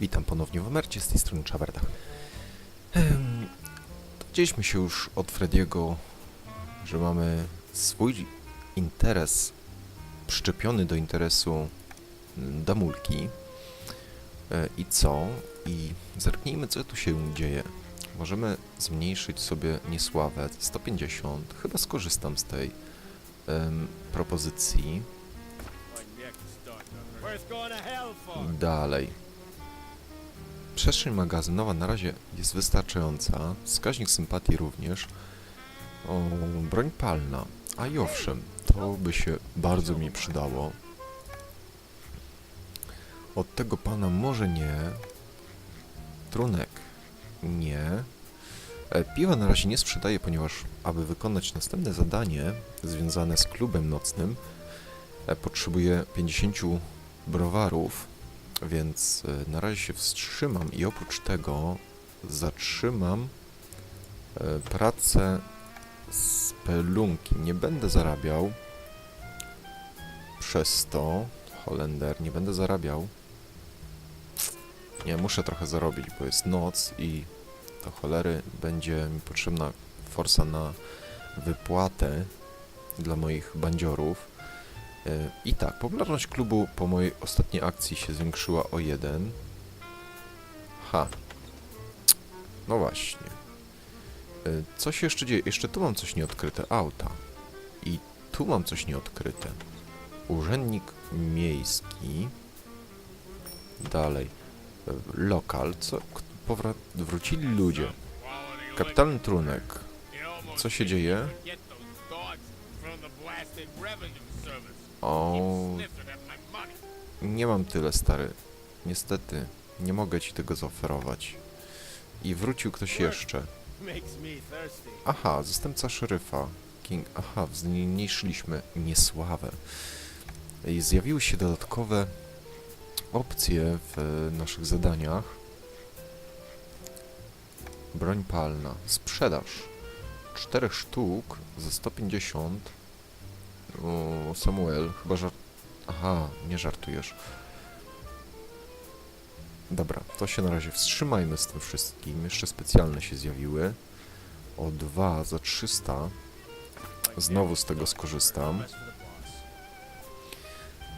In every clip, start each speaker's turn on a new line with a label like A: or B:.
A: Witam ponownie w Emercie, z tej strony Czawerda. Ehm, Dowiedzieliśmy się już od Frediego, że mamy swój interes przyczepiony do interesu mm, Damulki. E, I co? I zerknijmy, co tu się dzieje. Możemy zmniejszyć sobie niesławę 150. Chyba skorzystam z tej em, propozycji. Dalej. Przestrzeń magazynowa na razie jest wystarczająca, wskaźnik sympatii również. O, broń palna. A i owszem, to by się bardzo mi przydało. Od tego pana może nie. Trunek nie. E, Piwa na razie nie sprzedaję, ponieważ aby wykonać następne zadanie związane z klubem nocnym, e, potrzebuję 50 browarów, więc e, na razie się wstrzymam i oprócz tego zatrzymam e, pracę spelunki. Nie będę zarabiał przez to, Holender, nie będę zarabiał. Nie, muszę trochę zarobić, bo jest noc i do cholery będzie mi potrzebna forsa na wypłatę dla moich bandziorów. I tak, popularność klubu po mojej ostatniej akcji się zwiększyła o jeden. Ha. No właśnie. E, Co się jeszcze dzieje? Jeszcze tu mam coś nieodkryte. Auta. I tu mam coś nieodkryte. Urzędnik miejski. Dalej. E, Lokal. Co? Wrócili ludzie. Kapitalny trunek. Co się dzieje? O, nie mam tyle, stary. Niestety, nie mogę ci tego zaoferować. I wrócił ktoś jeszcze. Aha, zastępca szeryfa. King. Aha, zmniejszyliśmy niesławę. I zjawiły się dodatkowe opcje w naszych zadaniach. Broń palna. Sprzedaż. Czterech sztuk za 150. O, Samuel, chyba żart... Aha, nie żartujesz. Dobra, to się na razie wstrzymajmy z tym wszystkim. Jeszcze specjalne się zjawiły. O 2 za 300. Znowu z tego skorzystam.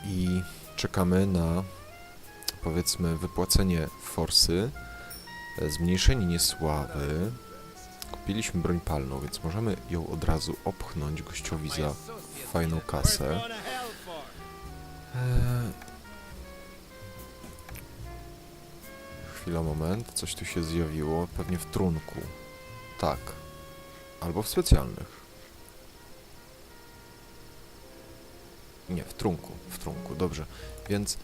A: I czekamy na powiedzmy wypłacenie forsy, e, zmniejszenie niesławy. Kupiliśmy broń palną, więc możemy ją od razu opchnąć gościowi za fajną kasę. Eee... Chwila, moment. Coś tu się zjawiło. Pewnie w trunku. Tak. Albo w specjalnych. Nie, w trunku. W trunku, dobrze. Więc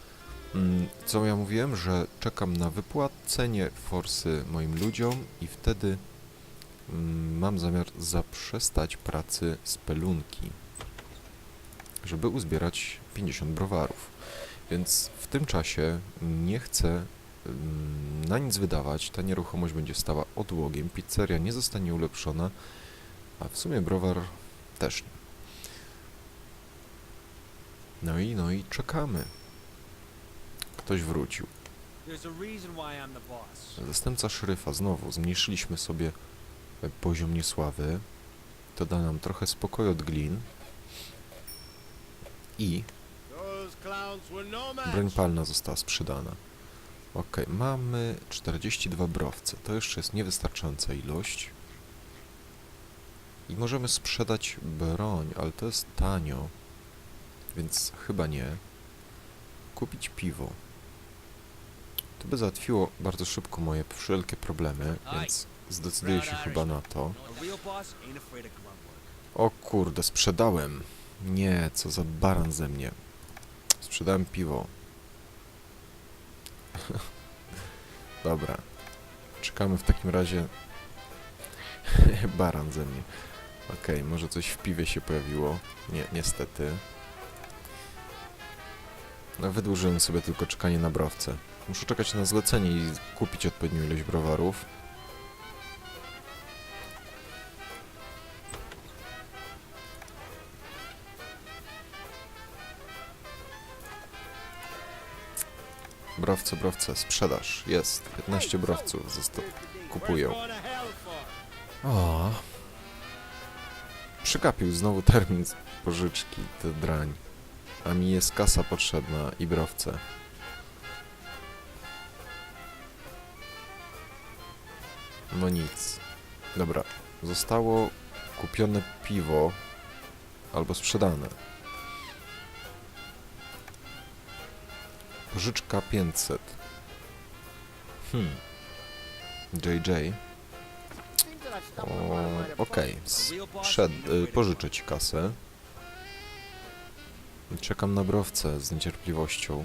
A: mm, co ja mówiłem, że czekam na wypłacenie forsy moim ludziom i wtedy mam zamiar zaprzestać pracy spelunki żeby uzbierać 50 browarów. Więc w tym czasie nie chcę ym, na nic wydawać. Ta nieruchomość będzie stała odłogiem. Pizzeria nie zostanie ulepszona, a w sumie browar też nie. No i, no i czekamy. Ktoś wrócił. Zastępca szeryfa, znowu zmniejszyliśmy sobie poziom niesławy. To da nam trochę spokoju od glin. I. Broń palna została sprzedana. Ok, mamy 42 browce. To jeszcze jest niewystarczająca ilość. I możemy sprzedać broń, ale to jest tanio. Więc chyba nie. Kupić piwo. To by załatwiło bardzo szybko moje wszelkie problemy, więc zdecyduję się chyba na to. O kurde, sprzedałem. Nie, co za baran ze mnie. Sprzedałem piwo. Dobra. Czekamy w takim razie. baran ze mnie. Okej, może coś w piwie się pojawiło. Nie, niestety. No, wydłużyłem sobie tylko czekanie na browce. Muszę czekać na zlecenie i kupić odpowiednią ilość browarów. Browce, browce, sprzedaż. Jest. 15 browców. Zosta- kupuję.
B: Going to hell for?
A: O. Przykapił znowu termin pożyczki, to drań. A mi jest kasa potrzebna i browce. No nic. Dobra. Zostało kupione piwo albo sprzedane. Pożyczka 500. Hmm. JJ. Okej, sprzed- y, pożyczę ci kasę. Czekam na browce z niecierpliwością.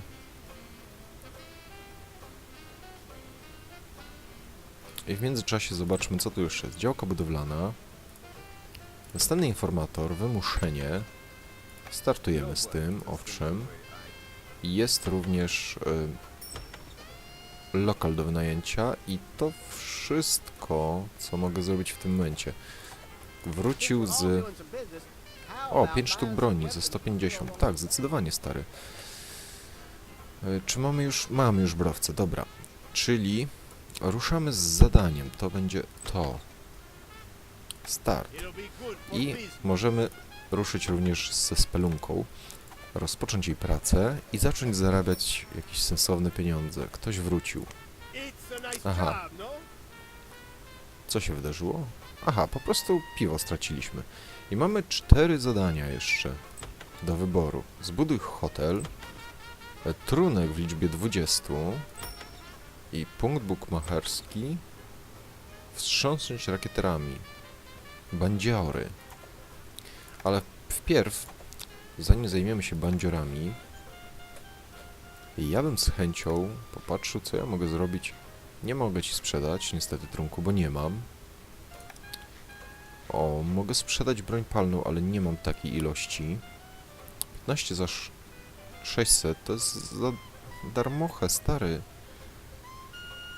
A: I w międzyczasie zobaczmy, co tu jeszcze jest. Działka budowlana. Następny informator, wymuszenie. Startujemy z tym, owszem. Jest również y, lokal do wynajęcia i to wszystko, co mogę zrobić w tym momencie. Wrócił z... O, 5 sztuk broni ze 150. Tak, zdecydowanie stary. Y, Czy mamy już... Mamy już browce, dobra. Czyli ruszamy z zadaniem. To będzie to. Start. I możemy ruszyć również ze spelunką, rozpocząć jej pracę i zacząć zarabiać jakieś sensowne pieniądze. Ktoś wrócił. Aha. Co się wydarzyło? Aha, po prostu piwo straciliśmy. I mamy cztery zadania jeszcze do wyboru. Zbuduj hotel, e, trunek w liczbie 20 i punkt bukmacherski wstrząsnąć rakieterami. Bandziory. Ale wpierw, zanim zajmiemy się bandziorami, ja bym z chęcią popatrzył, co ja mogę zrobić nie mogę ci sprzedać, niestety, trunku, bo nie mam. O, mogę sprzedać broń palną, ale nie mam takiej ilości. 15 za sz- 600 to jest za darmochę, stary.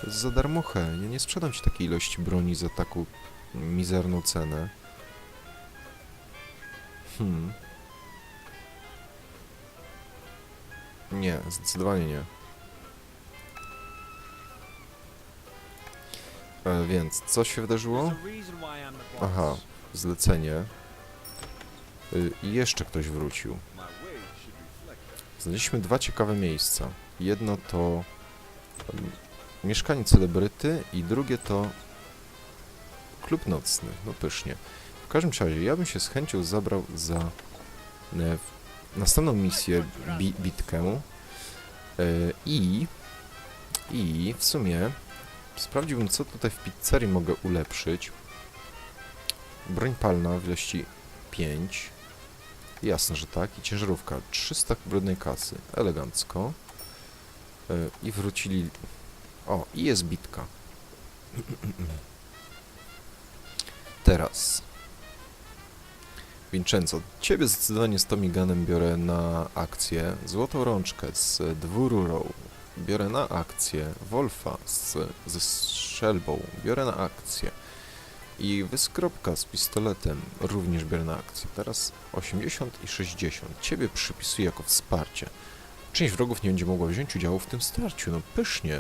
A: To jest za darmochę. Ja nie sprzedam ci takiej ilości broni za taką mizerną cenę. Hmm. Nie, zdecydowanie nie. E, więc, co się wydarzyło? Aha, zlecenie. Y, I jeszcze ktoś wrócił. Znaleźliśmy dwa ciekawe miejsca. Jedno to mieszkanie celebryty i drugie to klub nocny. No pysznie. W każdym razie, ja bym się z chęcią zabrał za e, następną misję, bi bitkę e, i i w sumie sprawdziłbym, co tutaj w pizzerii mogę ulepszyć. Broń palna w ilości 5. Jasne, że tak. I ciężarówka. 300 brudnej kasy. Elegancko. E, I wrócili... O, i jest bitka. Teraz. Vincenzo, ciebie zdecydowanie z Tomiganem biorę na akcję. Złotą rączkę z dwururą biorę na akcję. Wolfa z, ze strzelbą biorę na akcję. I wyskropka z pistoletem również biorę na akcję. Teraz 80 i 60. Ciebie przypisuję jako wsparcie. Część wrogów nie będzie mogła wziąć udziału w tym starciu. No pysznie.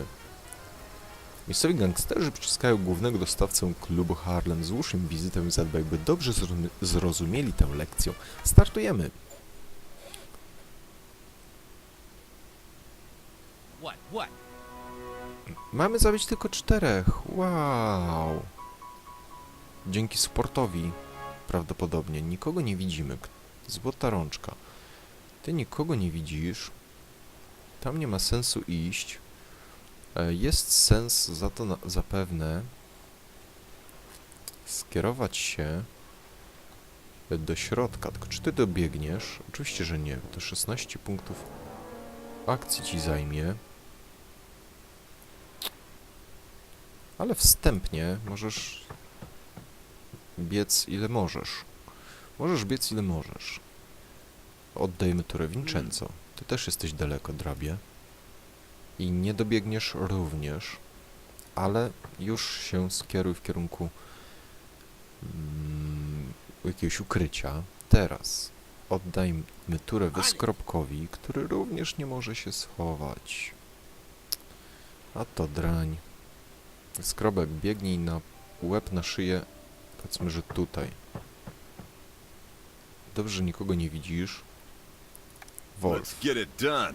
A: Miejscowi gangsterzy przyciskają głównego dostawcę klubu Harlem. Złóż im wizytę i zadbaj, by dobrze zrozumie- zrozumieli tę lekcję. Startujemy.
B: What? What?
A: Mamy zabić tylko czterech. Wow. Dzięki sportowi prawdopodobnie nikogo nie widzimy. Złota rączka. Ty nikogo nie widzisz. Tam nie ma sensu iść. E, Jest sens za to zapewne skierować się do środka. Tylko czy ty dobiegniesz? Oczywiście, że nie. To 16 punktów akcji ci zajmie. Ale wstępnie możesz biec ile możesz. Możesz biec ile możesz. Oddajmy turę Vincenzo. Ty też jesteś daleko, drabie. I nie dobiegniesz również, ale już się skieruj w kierunku mm, jakiegoś ukrycia. Teraz oddajmy turę Wyskropkowi, który również nie może się schować. A to drań. Skrobek, biegnij na łeb, na szyję. Powiedzmy, że tutaj. Dobrze, że nikogo nie widzisz. Wolf.
B: Let's get it done.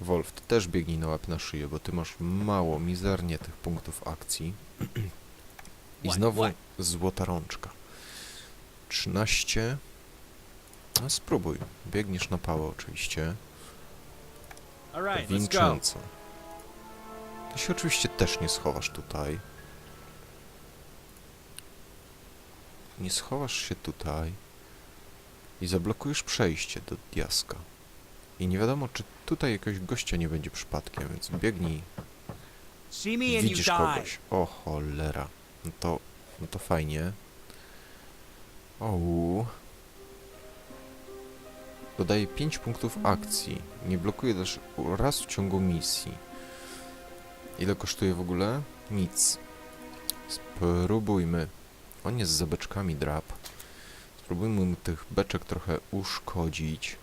A: Wolf, ty też biegnij na łeb na szyję, bo ty masz mało, mizernie tych punktów akcji. I znowu złota rączka. 13. No spróbuj. Biegniesz na pałę oczywiście. Winczęco. Ty się oczywiście też nie schowasz tutaj. Nie schowasz się tutaj i zablokujesz przejście do diaska. I nie wiadomo, czy tutaj jakiegoś gościa nie będzie przypadkiem, więc biegnij. Widzisz kogoś. O cholera. No to, no to fajnie. Ouu. Dodaje 5 punktów akcji. Nie blokuje też raz w ciągu misji. Ile kosztuje w ogóle? Nic. Spróbujmy. On jest za beczkami drap. Spróbujmy tych beczek trochę uszkodzić.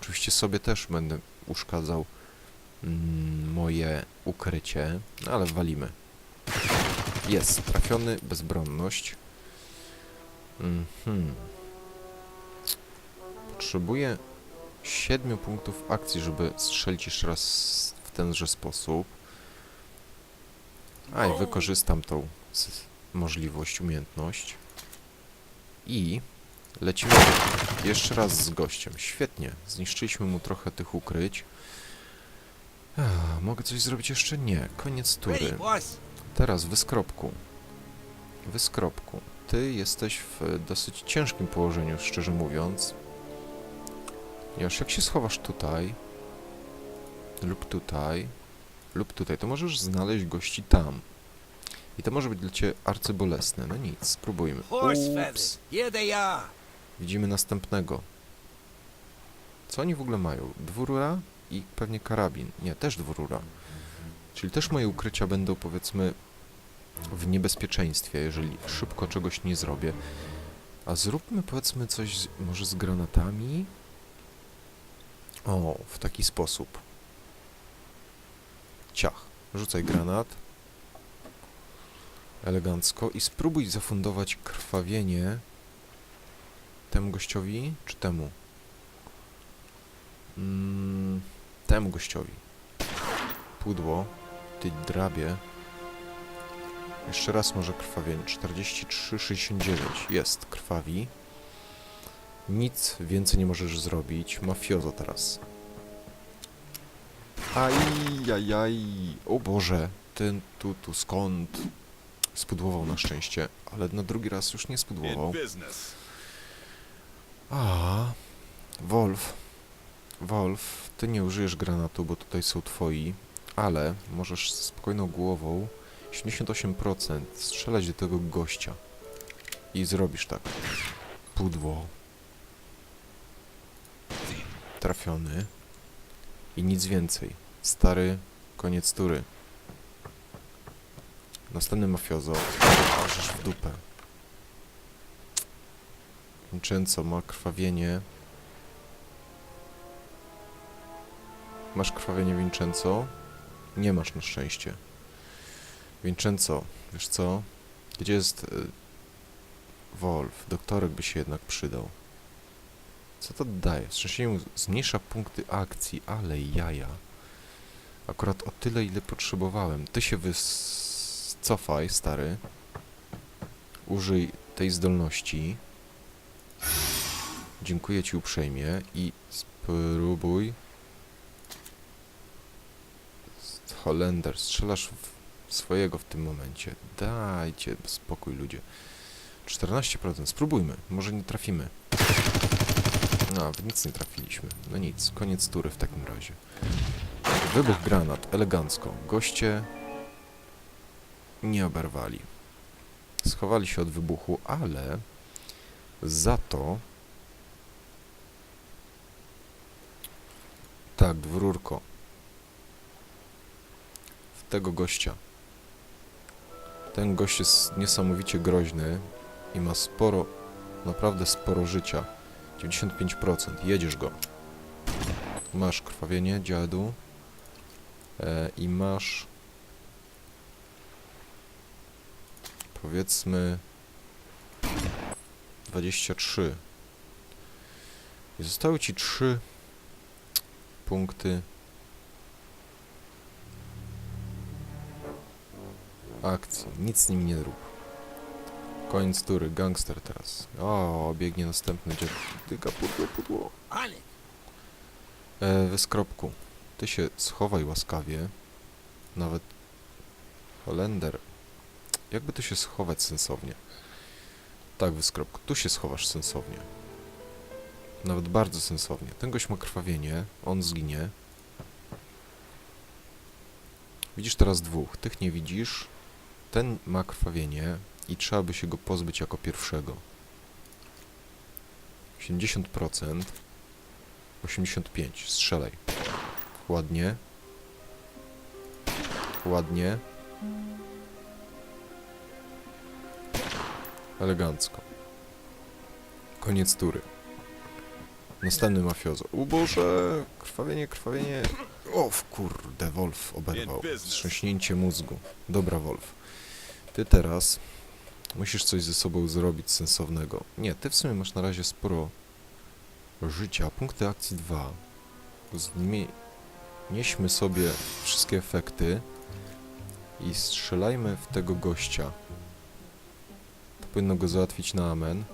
A: Oczywiście sobie też będę uszkadzał mm, moje ukrycie, no ale walimy. Jest, trafiony, bezbronność. Mhm. Potrzebuję 7 punktów akcji, żeby strzelić jeszcze raz w tenże sposób. A wykorzystam tą możliwość, umiejętność. I lecimy jeszcze raz z gościem. Świetnie, zniszczyliśmy mu trochę tych ukryć. Ach, mogę coś zrobić jeszcze? Nie. Koniec tury. Teraz wyskropku. Wyskropku. Ty jesteś w dosyć ciężkim położeniu, szczerze mówiąc. Ponieważ jak się schowasz tutaj, lub tutaj, lub tutaj, to możesz znaleźć gości tam. I to może być dla ciebie arcybolesne. No nic, spróbujmy. Ups. Widzimy następnego. Co oni w ogóle mają? Dwurura i pewnie karabin. Nie, też dwurura. Czyli też moje ukrycia będą powiedzmy w niebezpieczeństwie, jeżeli szybko czegoś nie zrobię. A zróbmy powiedzmy coś z, może z granatami. O, w taki sposób. Ciach. Rzucaj granat. Elegancko. I spróbuj zafundować krwawienie temu gościowi, czy temu? Mm, temu gościowi. Pudło. Ty drabie. Jeszcze raz może krwawienie. 43,69. Jest, krwawi. Nic więcej nie możesz zrobić. Mafiozo teraz. Ajajaj. O Boże. Ten tu, tu, skąd? Spudłował na szczęście, ale na drugi raz już nie spudłował. A, Wolf. Wolf, ty nie użyjesz granatu, bo tutaj są twoi, ale możesz z spokojną głową 78% strzelać do tego gościa. I zrobisz tak. Pudło. Trafiony. I nic więcej. Stary, koniec tury. Następny mafiozo. Możesz w dupę. Vincenzo ma krwawienie. Masz krwawienie, Vincenzo? Nie masz na szczęście. Vincenzo, wiesz co? Gdzie jest... Y Wolf? Doktorek by się jednak przydał. Co to daje? Wstrzęsienie mu zmniejsza punkty akcji, ale jaja. Akurat o tyle, ile potrzebowałem. Ty się wycofaj, stary. Użyj tej zdolności. Dziękuję Ci uprzejmie i spróbuj. Holender, strzelasz w swojego w tym momencie. Dajcie spokój, ludzie. 14%, spróbujmy, może nie trafimy. No, nic nie trafiliśmy. No nic, koniec tury w takim razie. Wybuch granat, elegancko. Goście nie oberwali. Schowali się od wybuchu, ale za to Tak, w rurko. W tego gościa. Ten gość jest niesamowicie groźny i ma sporo, naprawdę sporo życia. 95%. Jedziesz go. Masz krwawienie, dziadu. E, I masz... Powiedzmy... 23. I zostały ci 3 punkty akcji. Nic z nim nie rób. Koniec tury, gangster teraz. O, biegnie następny dziad. Dyga pudło, pudło.
B: It.
A: E, wyskropku, ty się schowaj łaskawie. Nawet Holender. Jakby tu się schować sensownie? Tak, wyskropku, tu się schowasz sensownie. Nawet bardzo sensownie. Ten gość ma krwawienie, on zginie. Widzisz teraz dwóch, tych nie widzisz. Ten ma krwawienie i trzeba by się go pozbyć jako pierwszego. 70%. 85. Strzelaj. Ładnie. Ładnie. Elegancko. Koniec tury. Następny mafiozo. U Boże! Krwawienie, krwawienie. O, w kurde, Wolf oberwał. Wstrząśnięcie mózgu. Dobra, Wolf. Ty teraz musisz coś ze sobą zrobić sensownego. Nie, ty w sumie masz na razie sporo życia. Punkty akcji 2. Znieśmy sobie wszystkie efekty i strzelajmy w tego gościa. To powinno go załatwić na amen.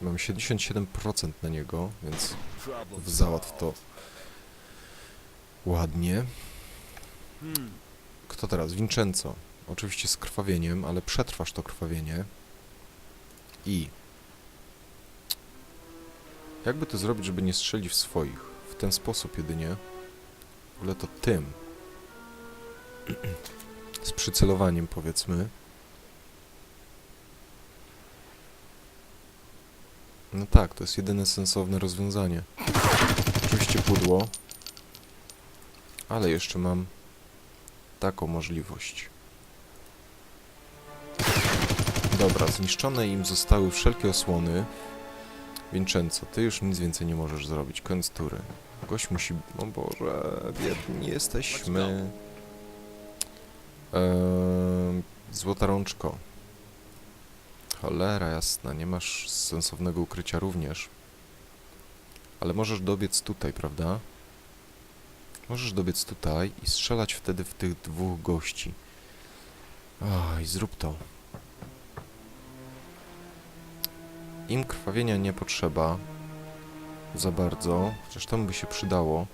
A: Mam 77% na niego, więc załatw to ładnie.
B: Hmm.
A: Kto teraz? Vincenzo. Oczywiście z krwawieniem, ale przetrwasz to krwawienie. I... Jakby to zrobić, żeby nie strzelić w swoich? W ten sposób jedynie. W ogóle to tym. z przycelowaniem, powiedzmy. No tak, to jest jedyne sensowne rozwiązanie. Oczywiście pudło. Ale jeszcze mam taką możliwość. Dobra, zniszczone im zostały wszelkie osłony. Vincenzo, ty już nic więcej nie możesz zrobić. Koniec tury. Gość musi... O Boże, biedni jesteśmy. Eee, złota rączko. Cholera jasna, nie masz sensownego ukrycia również. Ale możesz dobiec tutaj, prawda? Możesz dobiec tutaj i strzelać wtedy w tych dwóch gości. Oj, zrób to. Im krwawienia nie potrzeba za bardzo, chociaż temu by się przydało.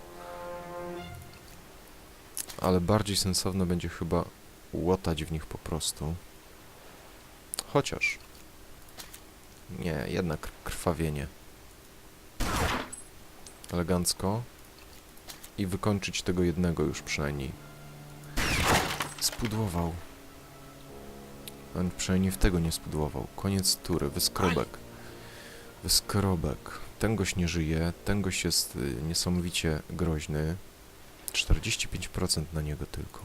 A: Ale bardziej sensowne będzie chyba łotać w nich po prostu. Chociaż. Nie, jednak krwawienie. Elegancko. I wykończyć tego jednego już przynajmniej. Spudłował. On przynajmniej w tego nie spudłował. Koniec tury. Wyskrobek. Wyskrobek. Ten gość nie żyje. Ten gość jest y, niesamowicie groźny. 45% na niego tylko.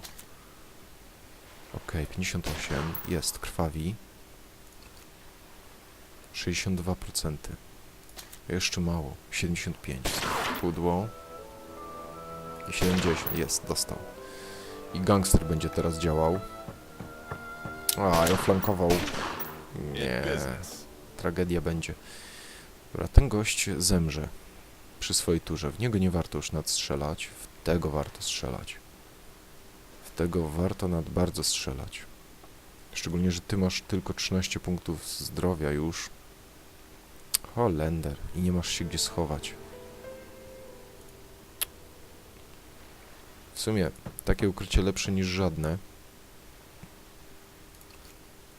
A: Okej, 58. Jest, krwawi. 62%. Jeszcze mało. 75. Pudło. I 70. Jest, dostał. I gangster będzie teraz działał. A, ja flankował. Nie. Tragedia będzie. Dobra, ten gość zemrze przy swojej turze. W niego nie warto już nadstrzelać. W tego warto strzelać. W tego warto nad bardzo strzelać. Szczególnie, że ty masz tylko 13 punktów zdrowia już. Holender. I nie masz się gdzie schować. W sumie takie ukrycie lepsze niż żadne.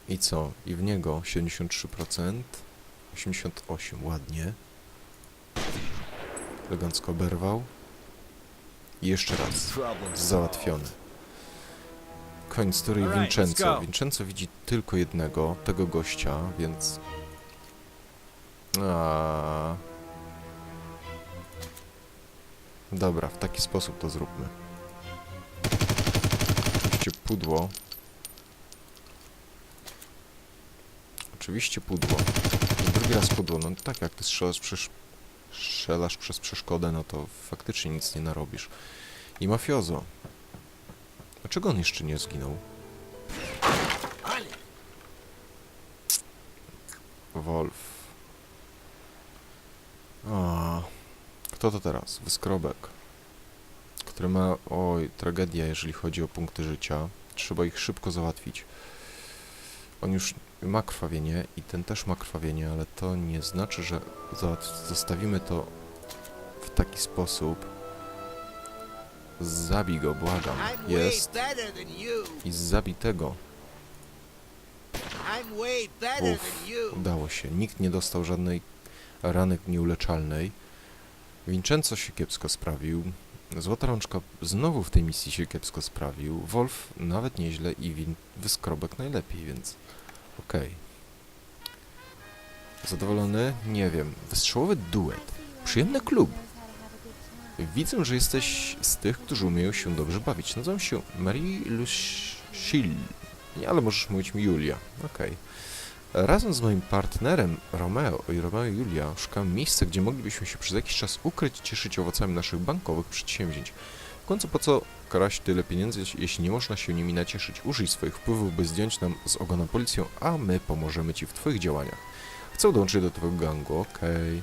A: I co? I w niego 73%. 88, ładnie. Elegancko oberwał. I jeszcze raz. Załatwiony.
B: Alright, let's
A: Vincenzo. Vincenzo widzi tylko jednego, tego gościa, więc... A... Dobra, w taki sposób to zróbmy. Oczywiście pudło. Oczywiście pudło. Drugi raz pudło. No tak, jak ty strzelasz przez, strzelasz przez przeszkodę, no to faktycznie nic nie narobisz. I mafiozo. Dlaczego on jeszcze nie zginął? Wolf. A, kto to teraz? Wyskrobek. Który ma, oj, tragedia, jeżeli chodzi o punkty życia. Trzeba ich szybko załatwić. On już ma krwawienie i ten też ma krwawienie, ale to nie znaczy, że zostawimy to w taki sposób. Zabij go, błagam. Jest. I z zabitego
B: I'm way better
A: Uff,
B: than you.
A: udało się. Nikt nie dostał żadnej rany nieuleczalnej. Vincenzo się kiepsko sprawił. Złota rączka znowu w tej misji się kiepsko sprawił. Wolf nawet nieźle i Win Wyskrobek najlepiej, więc okej. Zadowolony? Nie wiem. Wystrzałowy duet. Przyjemny klub. Widzę, że jesteś z tych, którzy umieją się dobrze bawić. Nazywam się Marie Lucille. Nie, ale możesz mówić mi Julia. Okej. Razem z moim partnerem Romeo i Romeo i Julia szukam miejsca, gdzie moglibyśmy się przez jakiś czas ukryć i cieszyć owocami naszych bankowych przedsięwzięć. W końcu po co kraść tyle pieniędzy, jeśli nie można się nimi nacieszyć? Użyj swoich wpływów, by zdjąć nam z ogona policję, a my pomożemy ci w twoich działaniach. Chcę dołączyć do twojego gangu, okej.